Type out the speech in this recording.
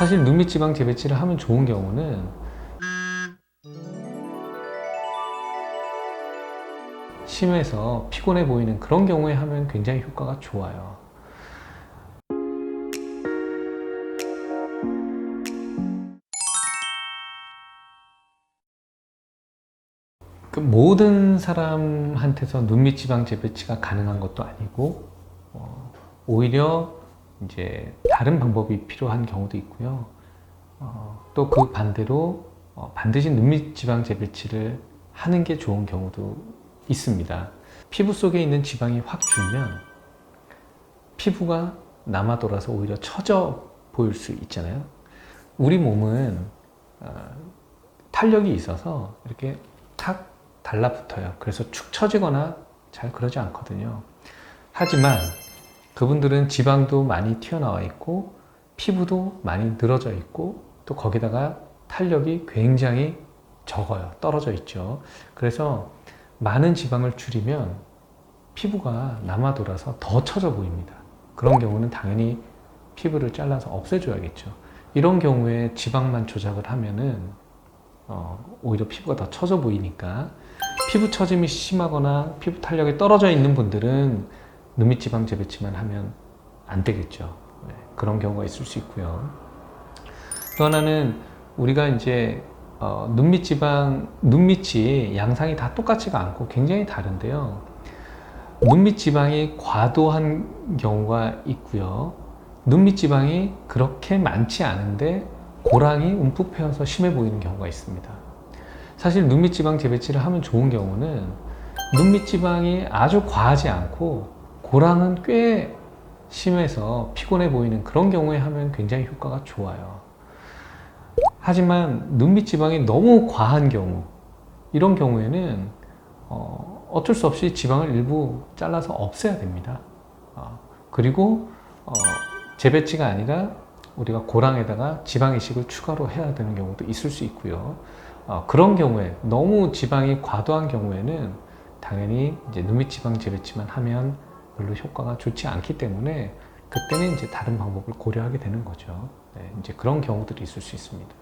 사실 눈밑 지방 재배치를 하면 좋은 경우는 심해서 피곤해 보이는 그런 경우에 하면 굉장히 효과가 좋아요. 그 모든 사람한테서 눈밑 지방 재배치가 가능한 것도 아니고 어, 오히려 이제 다른 방법이 필요한 경우도 있고요. 또그 반대로 어, 반드시 눈밑 지방 재배치를 하는 게 좋은 경우도 있습니다. 피부 속에 있는 지방이 확 줄면 피부가 남아 돌아서 오히려 처져 보일 수 있잖아요. 우리 몸은 어, 탄력이 있어서 이렇게 탁 달라붙어요. 그래서 축 처지거나 잘 그러지 않거든요. 하지만 그분들은 지방도 많이 튀어나와 있고 피부도 많이 늘어져 있고 또 거기다가 탄력이 굉장히 적어요. 떨어져 있죠. 그래서 많은 지방을 줄이면 피부가 남아 돌아서 더 처져 보입니다. 그런 경우는 당연히 피부를 잘라서 없애줘야겠죠. 이런 경우에 지방만 조작을 하면은 어, 오히려 피부가 더 처져 보이니까 피부 처짐이 심하거나 피부 탄력이 떨어져 있는 분들은 눈밑 지방 재배치만 하면 안 되겠죠. 네, 그런 경우가 있을 수 있고요. 또 하나는 우리가 이제 어, 눈밑 지방, 눈밑이 양상이 다 똑같지가 않고 굉장히 다른데요. 눈밑 지방이 과도한 경우가 있고요. 눈밑 지방이 그렇게 많지 않은데 고랑이 움푹 패여서 심해 보이는 경우가 있습니다. 사실 눈밑 지방 재배치를 하면 좋은 경우는 눈밑 지방이 아주 과하지 않고 고랑은 꽤 심해서 피곤해 보이는 그런 경우에 하면 굉장히 효과가 좋아요. 하지만 눈밑 지방이 너무 과한 경우, 이런 경우에는 어, 어쩔 수 없이 지방을 일부 잘라서 없애야 됩니다. 어, 그리고 어, 재배치가 아니라 우리가 고랑에다가 지방 이식을 추가로 해야 되는 경우도 있을 수 있고요. 어, 그런 경우에 너무 지방이 과도한 경우에는 당연히 이제 눈밑 지방 재배치만 하면 별로 효과가 좋지 않기 때문에 그때는 이제 다른 방법을 고려하게 되는 거죠. 네, 이제 그런 경우들이 있을 수 있습니다.